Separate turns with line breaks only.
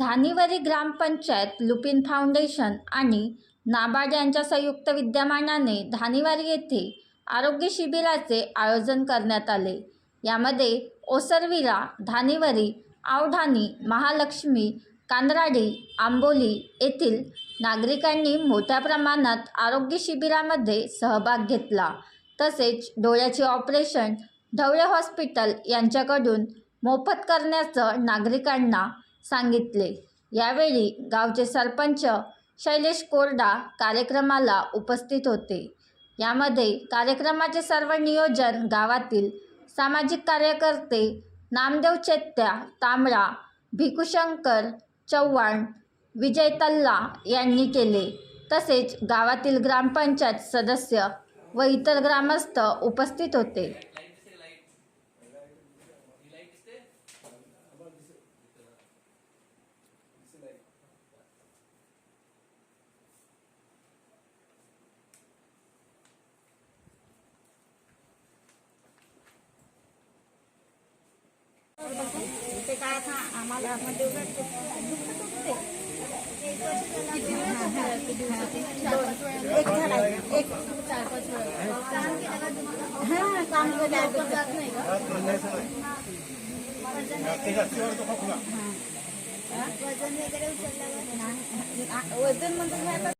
धानिवरी ग्रामपंचायत Lupin foundation आणि नाबार्ड यांच्या संयुक्त विद्यमानाने धानिवारी येथे आरोग्य शिबिराचे आयोजन करण्यात आले. यामध्ये ओसरविरा धानिवरी आवढाणी महालक्ष्मी कांद्राडी आंबोली येथील नागरिकांनी मोठ्या प्रमाणात आरोग्य शिबिरामध्ये सहभाग घेतला. तसेच डोळ्याचे ऑपरेशन ढवळे हॉस्पिटल यांच्याकडून मोफत करण्याचं नागरिकांना सांगितले. यावेळी गावचे सरपंच शैलेश कोरडा कार्यक्रमाला उपस्थित होते. यामध्ये कार्यक्रमाचे सर्व नियोजन गावातील सामाजिक कार्यकर्ते नामदेव चेत्या तांबडा भिकुशंकर चव्हाण विजय तल्ला यांनी केले. तसेच गावातील ग्रामपंचायत सदस्य व इतर ग्रामस्थ उपस्थित होते.
ते काय आता आम्हाला म्हणजे एक झाला एक चार पाच काम वजन वगैरे वजन म्हणजे